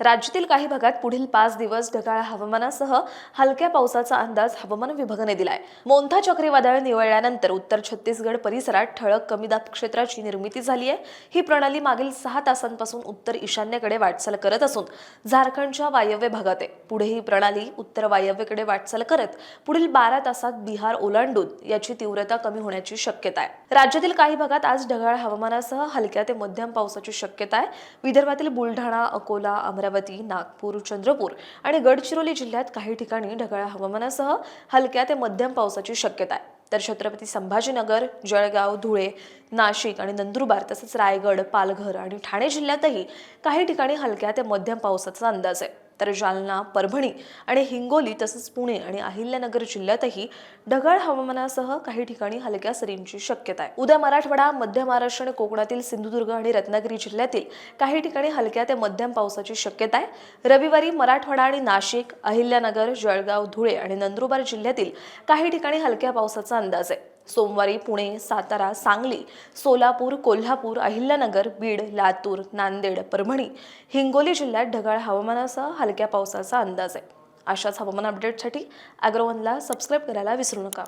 राज्यातील काही भागात पुढील पाच दिवस ढगाळ हवामानासह हलक्या पावसाचा अंदाज हवामान विभागाने दिलाय. मोंथा चक्रीवादळ निवळल्यानंतर उत्तर छत्तीसगड परिसरात ठळक कमी दाब क्षेत्राची निर्मिती झाली आहे. ही प्रणाली मागील सहा तासांपासून उत्तर ईशान्येकडे वाटचाल करत असून झारखंडच्या वायव्य भागात आहे. पुढे ही प्रणाली उत्तर वायव्येकडे वाटचाल करत पुढील बारा तासात बिहार ओलांडून याची तीव्रता कमी होण्याची शक्यता आहे. राज्यातील काही भागात आज ढगाळ हवामानासह हलक्या ते मध्यम पावसाची शक्यता आहे. विदर्भातील बुलढाणा अकोला अमरावती नागपूर चंद्रपूर आणि गडचिरोली जिल्ह्यात काही ठिकाणी ढगाळ हवामानासह हलक्या ते मध्यम पावसाची शक्यता आहे. तर छत्रपती संभाजीनगर जळगाव धुळे नाशिक आणि नंदुरबार तसंच रायगड पालघर आणि ठाणे जिल्ह्यातही काही ठिकाणी हलक्या ते मध्यम पावसाचा अंदाज आहे. तर जालना परभणी आणि हिंगोली तसंच पुणे आणि अहिल्यानगर जिल्ह्यातही ढगाळ हवामानासह काही ठिकाणी हलक्या सरींची शक्यता आहे. उद्या मराठवाडा मध्य महाराष्ट्र आणि कोकणातील सिंधुदुर्ग आणि रत्नागिरी जिल्ह्यातील काही ठिकाणी हलक्या ते मध्यम पावसाची शक्यता आहे. रविवारी मराठवाडा आणि नाशिक अहिल्यानगर जळगाव धुळे आणि नंदुरबार जिल्ह्यातील काही ठिकाणी हलक्या पावसाचा अंदाज आहे. सोमवारी पुणे सातारा सांगली सोलापूर कोल्हापूर अहिल्यानगर बीड लातूर नांदेड परभणी हिंगोली जिल्ह्यात ढगाळ हवामानासह हलक्या पावसाचा अंदाज आहे. अशाच हवामान अपडेटसाठी अॅग्रोवनला सबस्क्राईब करायला विसरू नका.